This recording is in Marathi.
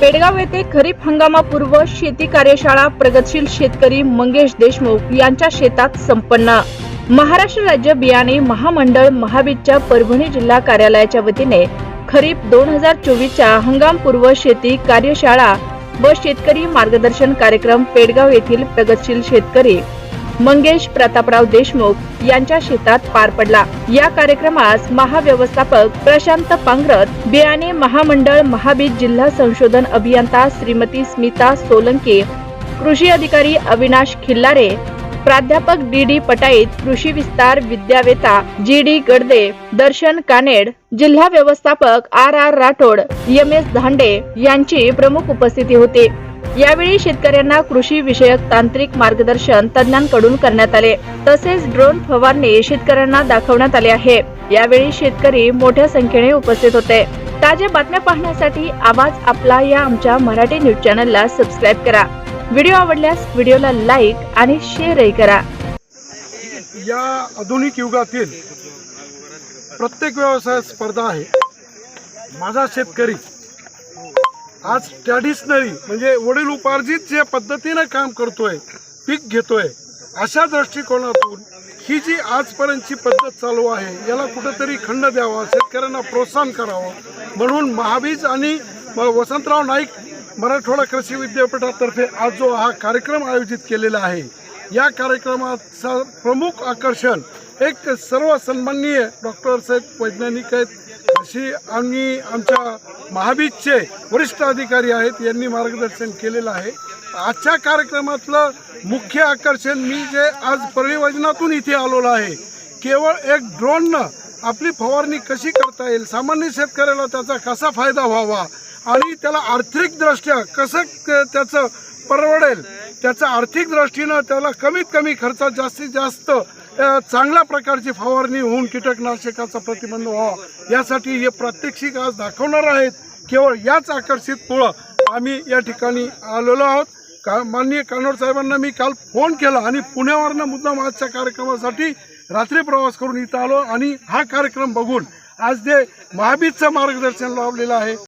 पेडगाव येथे खरीप हंगामापूर्व शेती कार्यशाळा प्रगतशील शेतकरी मंगेश देशमुख यांच्या शेतात संपन्न. महाराष्ट्र राज्य बियाणे महामंडळ महाबीजच्या परभणी जिल्हा कार्यालयाच्या वतीने खरीप दोन हजार चोवीसच्या हंगामपूर्व शेती कार्यशाळा व शेतकरी मार्गदर्शन कार्यक्रम पेडगाव येथील प्रगतशील शेतकरी मंगेश प्रतापराव देशमुख यांच्या शेतात पार पडला. या कार्यक्रमास महाव्यवस्थापक प्रशांत पांगरत बियाणे महामंडळ महाबीज जिल्हा संशोधन अभियंता श्रीमती स्मिता सोलंके कृषी अधिकारी अविनाश खिल्लारे प्राध्यापक डी डी पटाईत कृषी विस्तार विद्यावेता जी डी गडदे दर्शन कानेड जिल्हा व्यवस्थापक R R Rathod M S Dhande यांची प्रमुख उपस्थिती होती. यावेळी शेतकऱ्यांना कृषी विषयक तांत्रिक मार्गदर्शन तज्ञांकडून करण्यात आले. तसेच ड्रोन फवारणी शेतकऱ्यांना दाखवण्यात आले आहे. यावेळी शेतकरी मोठ्या संख्येने उपस्थित होते. ताज्या बातम्या पाहण्यासाठी आवाज आपला या आमच्या मराठी न्यूज चॅनलला सबस्क्राईब करा. व्हिडिओ आवडल्यास व्हिडिओला लाईक आणि शेअरही करा. या आधुनिक युगातील प्रत्येक व्यवसाय स्पर्धा आहे. माझा शेतकरी आज ट्रॅडिशनली म्हणजे वडील उपार्जित जे पद्धतीनं काम करतोय पीक घेतोय अशा दृष्टिकोनातून ही जी आजपर्यंतची पद्धत चालू आहे याला कुठंतरी खंड द्यावा शेतकऱ्यांना प्रोत्साहन करावं. म्हणून महाबीज आणि व- वसंतराव नाईक मराठवाडा कृषी विद्यापीठातर्फे आज जो हा कार्यक्रम आयोजित केलेला आहे या कार्यक्रमाचं प्रमुख आकर्षण एक सर्व सन्माननीय डॉक्टर साहेब वैज्ञानिक आहेत. अशी आम्ही आमच्या महाबीजचे वरिष्ठ अधिकारी आहेत यांनी मार्गदर्शन केलेलं आहे. आजच्या कार्यक्रमातलं मुख्य आकर्षण मी जे आज परिवजनातून इथे आलेलो आहे केवळ एक ड्रोननं आपली फवारणी कशी करता येईल सामान्य शेतकऱ्याला त्याचा कसा फायदा व्हावा आणि त्याला आर्थिकदृष्ट्या कसं त्याचं परवडेल त्याचं आर्थिक दृष्टीनं त्याला कमीत कमी खर्चात जास्तीत जास्त चांगल्या प्रकारची फवारणी होऊन कीटकनाशकाचा प्रतिबंध व्हावा. यासाठी हे प्रात्यक्षिक आज दाखवणार आहेत. केवळ याच आकर्षित पुळं आम्ही या ठिकाणी आलेलो आहोत. का माननीय कानोड साहेबांना मी काल फोन केला आणि पुण्यावरनं मुद्दाम आजच्या कार्यक्रमासाठी रात्री प्रवास करून इथं आलो आणि हा कार्यक्रम बघून आज जे महाबीजचं मार्गदर्शन लावलेलं आहे